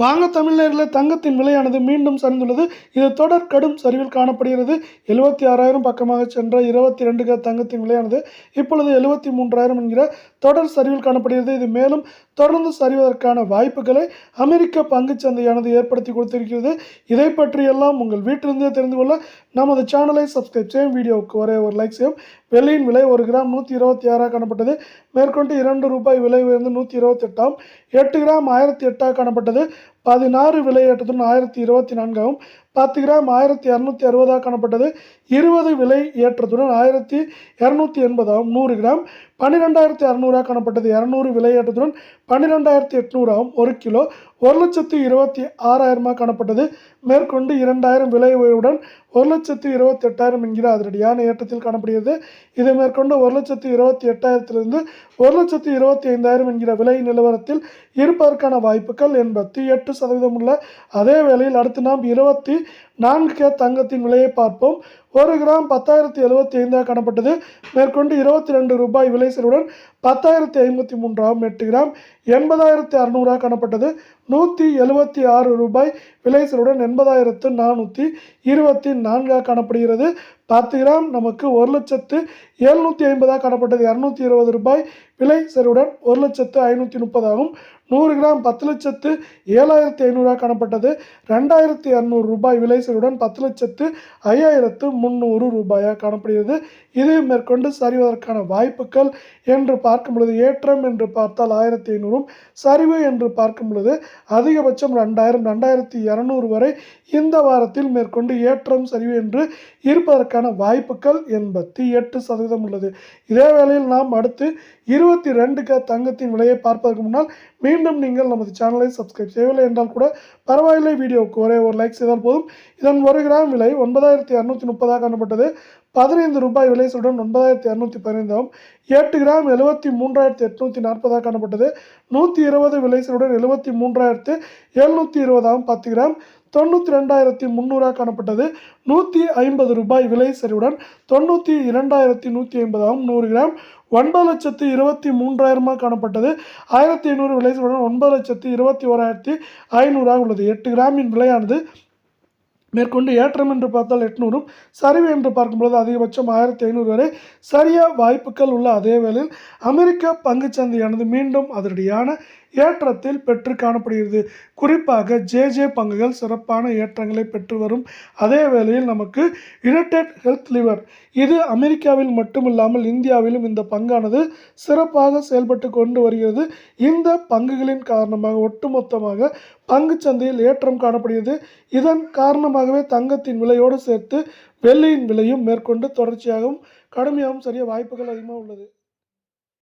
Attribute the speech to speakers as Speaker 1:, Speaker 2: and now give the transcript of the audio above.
Speaker 1: வாங்க தமிழ்நேரில் தங்கத்தின் விலையானது மீண்டும் சரிந்துள்ளது. இது தொடர் கடும் சரிவில் காணப்படுகிறது. எழுபத்தி ஆறாயிரம் பக்கமாக சென்ற இருபத்தி ரெண்டு க தங்கத்தின் விலையானது இப்பொழுது எழுபத்தி மூன்றாயிரம் என்கிற தொடர் சரிவில் காணப்படுகிறது. இது மேலும் தொடர்ந்து சரிவதற்கான வாய்ப்புகளை அமெரிக்க பங்கு சந்தையானது ஏற்படுத்தி கொடுத்திருக்கிறது. இதை பற்றியெல்லாம் உங்கள் வீட்டிலிருந்தே தெரிந்து கொள்ள நமது சேனலை சப்ஸ்கிரைப் செய்யும் வீடியோவுக்கு ஒரே ஒரு லைக் செய்யும். வெள்ளியின் விலை ஒரு கிராம் நூற்றி இருபத்தி ஆறாக காணப்பட்டது. மேற்கொண்டு இரண்டு ரூபாய் விலை உயர்ந்து நூற்றி இருபத்தெட்டாம் எட்டு கிராம் ஆயிரத்தி எட்டாக காணப்பட்டது. பதினாறு விலை ஏற்றத்துடன் ஆயிரத்தி இருபத்தி நான்காகவும் பத்து கிராம் ஆயிரத்தி இரநூத்தி அறுபதாக காணப்பட்டது. இருபது விலை ஏற்றத்துடன் ஆயிரத்தி இரநூத்தி எண்பதாகவும் நூறு கிராம் பன்னிரெண்டாயிரத்தி அறநூறாக காணப்பட்டது. இரநூறு விலை ஏற்றத்துடன் பன்னிரெண்டாயிரத்தி எட்நூறாகவும் ஒரு கிலோ ஒரு லட்சத்து இருபத்தி ஆறாயிரமாக காணப்பட்டது. மேற்கொண்டு இரண்டாயிரம் விலை உயர்வுடன் ஒரு லட்சத்து இருபத்தி எட்டாயிரம் என்கிற அதிரடியான ஏற்றத்தில் காணப்படுகிறது. இதை மேற்கொண்டு ஒரு லட்சத்து இருபத்தி எட்டாயிரத்திலிருந்து ஒரு லட்சத்து இருபத்தி ஐந்தாயிரம் என்கிற விலை நிலவரத்தில் இருப்பதற்கான வாய்ப்புகள் எண்பத்தி எட்டு சதவீதம் உள்ள அதே வேளையில் அடுத்து நாம் இருபத்தி நான்கு கே தங்கத்தின் விலையை பார்ப்போம். ஒரு கிராம் பத்தாயிரத்தி எழுபத்தி ஐந்தாக காணப்பட்டது. மேற்கொண்டு இருபத்தி ரெண்டு ரூபாய் விலை செலவுடன் பத்தாயிரத்தி ஐம்பத்தி மூன்றாம் எட்டு கிராம் எண்பதாயிரத்தி அறநூறாக காணப்பட்டது. நூற்றி எழுபத்தி ஆறு ரூபாய் விலை செலவுடன் எண்பதாயிரத்து நானூற்றி இருபத்தி நான்காக காணப்படுகிறது. பத்து கிராம் நமக்கு ஒரு லட்சத்து எழுநூற்றி ஐம்பதாக காணப்பட்டது. இரநூத்தி இருபது ரூபாய் விலை செலவுடன் ஒரு லட்சத்து ஐநூற்றி முப்பதாகும் நூறு கிராம் பத்து லட்சத்து ஏழாயிரத்தி ஐநூறாக காணப்பட்டது. ரெண்டாயிரத்தி இரநூறு ரூபாய் விலை செலவுடன் பத்து லட்சத்து ஐயாயிரத்து முந்நூறு ரூபாயாக காணப்படுகிறது. இது மேற்கொண்டு சரிவதற்கான வாய்ப்புகள் என்று பார்க்கும் பொழுது ஏற்றம் என்று பார்த்தால் ஆயிரத்தி ஐநூறும் சரிவு என்று பார்க்கும் பொழுது அதிகபட்சம் ரெண்டாயிரம் ரெண்டாயிரத்தி இரநூறு வரை இந்த வாரத்தில் மேற்கொண்டு ஏற்றம் சரிவு என்று இருப்பதற்கான வாய்ப்புகள் எண்பத்தி எட்டு சதவீதம் உள்ளது. இதே வேளையில் நாம் அடுத்து இருபத்தி ரெண்டு க தங்கத்தின் விலையை பார்ப்பதற்கு முன்னால் மீண்டும் நீங்கள் நமது சேனலை சப்ஸ்கிரைப் செய்யவில்லை என்றால் கூட பரவாயில்லை வீடியோவுக்கு ஒரே ஒரு லைக் செய்தால் போதும். இதன் ஒரு கிராம் விலை ஒன்பதாயிரத்தி இரநூத்தி முப்பதாக காணப்பட்டது. பதினைந்து ரூபாய் விலை சொல்லுடன் ஒன்பதாயிரத்தி இரநூத்தி பதினைந்தாகும் எட்டு கிராம் எழுபத்தி மூன்றாயிரத்தி எட்நூற்றி நாற்பதாக காணப்பட்டது. நூற்றி இருபது விலை சொல்லுடன் எழுபத்தி மூன்றாயிரத்து எழுநூற்றி இருபதாம் பத்து கிராம் தொண்ணூற்றி ரெண்டாயிரத்தி முந்நூறாக காணப்பட்டது. நூற்றி ஐம்பது ரூபாய் விலை சரிவுடன் தொண்ணூற்றி இரண்டாயிரத்தி நூற்றி ஐம்பதாகவும் நூறு கிராம் ஒன்பது லட்சத்து இருபத்தி மூன்றாயிரமாக காணப்பட்டது. ஆயிரத்தி ஐநூறு விலை ஒன்பது லட்சத்து இருபத்தி ஓராயிரத்தி ஐநூறாக உள்ளது. எட்டு கிராமின் விலையானது மேற்கொண்டு ஏற்றம் என்று பார்த்தால் எட்நூறும் சரிவு என்று பார்க்கும்பொழுது அதிகபட்சம் ஆயிரத்தி ஐநூறு வரை சரியா வாய்ப்புகள் உள்ள அதே வேளையில் அமெரிக்க பங்குச்சந்தையானது மீண்டும் அதனுடையான ஏற்றத்தில் பெற்று காணப்படுகிறது. குறிப்பாக ஜேஜே பங்குகள் சிறப்பான ஏற்றங்களை பெற்று வரும் அதே வேளையில் நமக்கு யுனைடெட் ஹெல்த் லிவர் இது அமெரிக்காவில் மட்டுமில்லாமல் இந்தியாவிலும் இந்த பங்கானது சிறப்பாக செயல்பட்டு கொண்டு வருகிறது. இந்த பங்குகளின் காரணமாக ஒட்டுமொத்தமாக பங்குச்சந்தையில் ஏற்றம் காணப்படுகிறது. இதன் காரணமாக காரணமாகவே தங்கத்தின் விலையோடு சேர்த்து வெள்ளியின் விலையும் மேற்கொண்டு தொடர்ச்சியாகவும் கடுமையாகவும் சரிய வாய்ப்புகள் அதிகமாக உள்ளது.